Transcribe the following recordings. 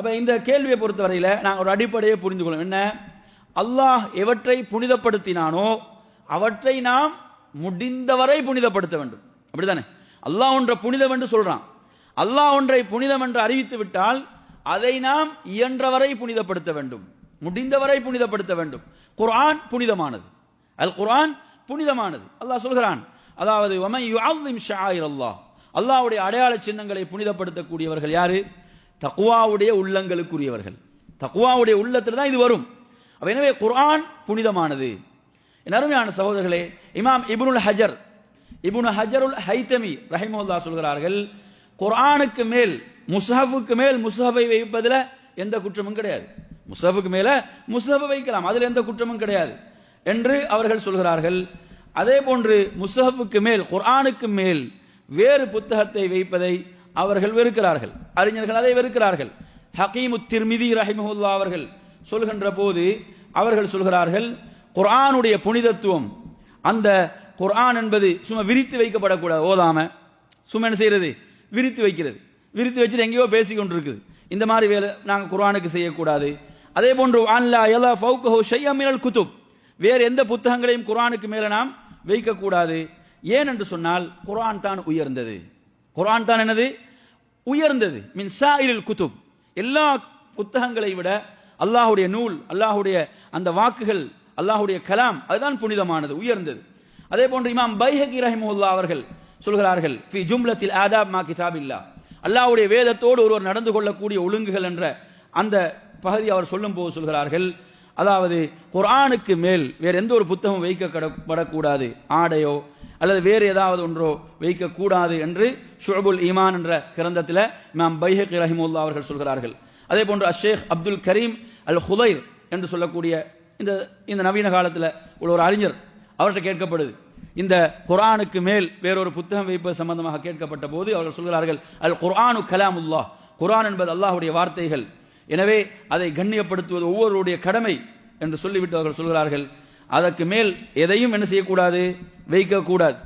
அப்போ இந்த கேள்வியை பொறுத்தவரையில் நாங்கள் ஒரு அடிப்படையை புரிந்து கொள்ளும். என்ன? அல்லாஹ் எவற்றை புனிதப்படுத்தினானோ அவற்றை நாம் முடிந்தவரை புனிதப்படுத்த வேண்டும். அப்படிதானே? அல்லாஹ் ஒன்றை புனிதம் என்று சொல்றான். அல்லாஹ் ஒன்றை புனிதம் என்று அறிவித்து விட்டால் அதை நாம் இயன்றவரை புனிதப்படுத்த வேண்டும். முடிந்தவரை புனிதப்படுத்த வேண்டும். குரான் புனிதமானது. அல் குரான் புனிதமானது. அல்லாஹ் சொல்கிறான் அதாவது அல்லாஹ் அல்லாஹ்வுடைய அடையாள சின்னங்களை புனிதப்படுத்தக்கூடியவர்கள் யாரு? தக்குவாவுடைய உள்ளங்களுக்குரியவர்கள். தக்குவாவுடைய உள்ளத்தில் தான் இது வரும். எனவே குர்ஆன் புனிதமானது. என் அருமையான சகோதரர்களே இமாம் இபுனுல் ஹஜர் இபுனு ஹஜருல் ஹைத்தமி ரஹிமுல்லா சொல்கிறார்கள் குர்ஆனுக்கு மேல் முஸ்ஹஃபுக்கு மேல் முஸ்ஹபை வைப்பதில் எந்த குற்றமும் கிடையாது. முஸ்ஹபுக்கு மேல முஸ்ஹபை வைக்கலாம் அதில் எந்த குற்றமும் கிடையாது என்று அவர்கள் சொல்கிறார்கள். அதே போன்று முஸ்ஹபுக்கு மேல் குர்ஆனுக்கு மேல் வேறு புத்தகத்தை வைப்பதை அவர்கள் வெறுக்கிறார்கள். அறிஞர்கள் அதை வெறுக்கிறார்கள். ஹக்கீமு திருமிதி ரஹிமஹுல்லா அவர்கள் சொல்கின்ற போது அவர்கள் சொல்கிறார்கள் குரானுடைய புனிதத்துவம் அந்த குரான் என்பது சும்மா விரித்து வைக்கப்படக்கூடாது ஓதாம. சும்மா என்ன செய்யறது? விரித்து வைக்கிறது. விரித்து வச்சுட்டு எங்கேயோ பேசி கொண்டிருக்குது. இந்த மாதிரி வேலை நாங்கள் குரானுக்கு செய்யக்கூடாது. அதே போன்று அன்லா யலா ஃபௌகஹு ஷைஅம் மினல் வேறு எந்த புத்தகங்களையும் குரானுக்கு மேலே நாம் வைக்கக்கூடாது. ஏன் என்று சொன்னால் குரான் தான் உயர்ந்தது. குரான் தான் என்னது? உயர்ந்தது. மின் சாயிரில் குத்துப். எல்லா புத்தகங்களை விட அல்லாஹுடைய நூல் அல்லாஹுடைய அந்த வாக்குகள் அல்லாஹுடைய கலாம் அதுதான் புனிதமானது உயர்ந்தது. அதே போன்று இமாம் பைஹகி ரஹிமுல்லா அவர்கள் சொல்கிறார்கள் ஃபி ஜும்லத்தில் ஆதாப் மா கிதாபில்லா. அல்லாஹுடைய வேதத்தோடு ஒருவர் நடந்து கொள்ளக்கூடிய ஒழுங்குகள் என்ற அந்த பகுதி அவர் சொல்லும் போது சொல்கிறார்கள். அதாவது குர்ஆனுக்கு மேல் வேற எந்த ஒரு புத்தகம் வைக்கப்படக்கூடாது ஆடையோ அல்லது வேறு ஏதாவது ஒன்றோ வைக்கக்கூடாது என்று ஷுபுல் ஈமான் என்ற கிரந்தத்தில் இமாம் பைஹக் ரஹிமுல்லா அவர்கள் சொல்கிறார்கள். அதே போன்று அஷேக் அப்துல் கரீம் அல் ஹுதைர் என்று சொல்லக்கூடிய இந்த இந்த நவீன காலத்தில் உள்ள ஒரு அறிஞர் அவர்கிட்ட கேட்கப்படுது. இந்த குரானுக்கு மேல் வேறொரு புத்தகம் வைப்பது சம்பந்தமாக கேட்கப்பட்ட போது அவர்கள் சொல்கிறார்கள் அல் குரானு கலாமுல்லா குரான் என்பது அல்லாஹ்வுடைய வார்த்தைகள். எனவே அதை கண்ணியப்படுத்துவது ஒவ்வொருவருடைய கடமை என்று சொல்லிவிட்டு அவர்கள் சொல்கிறார்கள் அதற்கு மேல் எதையும் என்ன செய்யக்கூடாது? வைக்கக்கூடாது.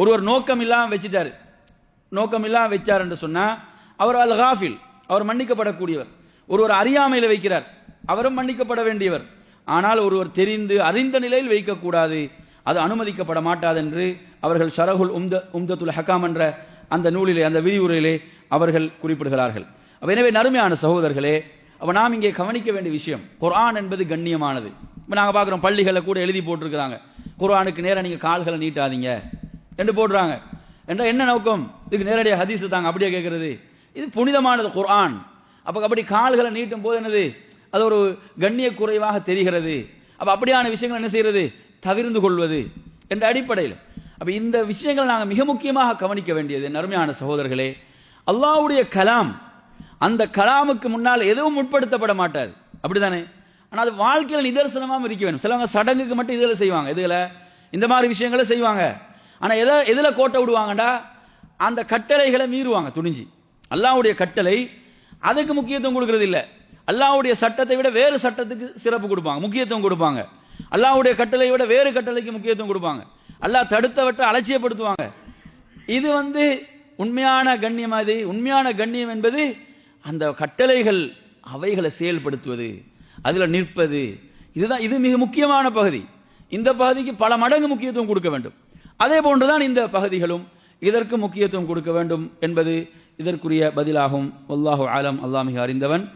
ஒருவர் நோக்கம் இல்லாமல் வச்சுட்டார். நோக்கம் இல்லாம வச்சார் என்று சொன்னால் அவர் அல் ஹாஃபில் அவர் மன்னிக்கப்படக்கூடியவர். ஒருவர் அறியாமையில் வைக்கிறார் அவரும் மன்னிக்கப்பட வேண்டியவர். ஆனால் ஒருவர் தெரிந்து அறிந்த நிலையில் வைக்கக்கூடாது. அது அனுமதிக்கப்பட மாட்டாது என்று அவர்கள் ஷரகுல் உம்த உம்தத்துல் ஹக்காம் என்ற அந்த நூலிலே அந்த விதிவுரையிலே அவர்கள் குறிப்பிடுகிறார்கள். எனவே நறுமையான சகோதரர்களே அப்போ நாம் இங்கே கவனிக்க வேண்டிய விஷயம் குரான் என்பது கண்ணியமானது. இப்போ நாங்கள் பார்க்குறோம் பள்ளிகளில் கூட எழுதி போட்டிருக்கிறாங்க. குர்ஆனுக்கு நேராக நீங்கள் கால்களை நீட்டாதீங்க. என்று போடுறாங்க. என்ற என்ன நோக்கம்? இதுக்கு நேரடியாக ஹதீஸ் தாங்க. அப்படியே கேட்குறது இது புனிதமானது குர்ஆன். அப்போ அப்படி கால்களை நீட்டும் போது என்னது? அது ஒரு கண்ணிய குறைவாக தெரிகிறது. அப்போ அப்படியான விஷயங்கள் என்ன செய்கிறது? தவிர்ந்து கொள்வது என்ற அடிப்படையில். அப்போ இந்த விஷயங்கள் நாங்கள் மிக முக்கியமாக கவனிக்க வேண்டியது நறுமையான சகோதரர்களே அல்லாவுடைய கலாம் அந்த கலாமுக்கு முன்னால் எதுவும் உட்படுத்தப்பட மாட்டாது. அப்படிதானே ஆனால் அது வாழ்க்கையில் நிதர்சனமாக இருக்க வேண்டும். சிலவங்க சடங்குக்கு மட்டும் இதில் செய்வாங்க. இதில் இந்த மாதிரி விஷயங்களை செய்வாங்க. ஆனால் எதை எதில் கோட்டை விடுவாங்கடா? அந்த கட்டளைகளை மீறுவாங்க துணிஞ்சு. அல்லாவுடைய கட்டளை அதுக்கு முக்கியத்துவம் கொடுக்கறது இல்லை. அல்லாவுடைய சட்டத்தை விட வேறு சட்டத்துக்கு சிறப்பு கொடுப்பாங்க முக்கியத்துவம் கொடுப்பாங்க. அல்லாவுடைய கட்டளை விட வேறு கட்டளைக்கு முக்கியத்துவம் கொடுப்பாங்க. அல்லாஹ் தடுத்தவற்றை அலட்சியப்படுத்துவாங்க. இது வந்து உண்மையான கண்ணியம் அது. உண்மையான கண்ணியம் என்பது அந்த கட்டளைகள் அவைகளை செயல்படுத்துவது. அதுல நிற்பது. இதுதான் இது மிக முக்கியமான பகுதி. இந்த பகுதிக்கு பல மடங்கு முக்கியத்துவம் கொடுக்க வேண்டும். அதே போன்றுதான் இந்த பகுதிகளும் இதற்கு முக்கியத்துவம் கொடுக்க வேண்டும் என்பது இதற்குரிய பதிலாகும். அல்லாஹு ஆலம் அல்லாமிக அறிந்தவன்.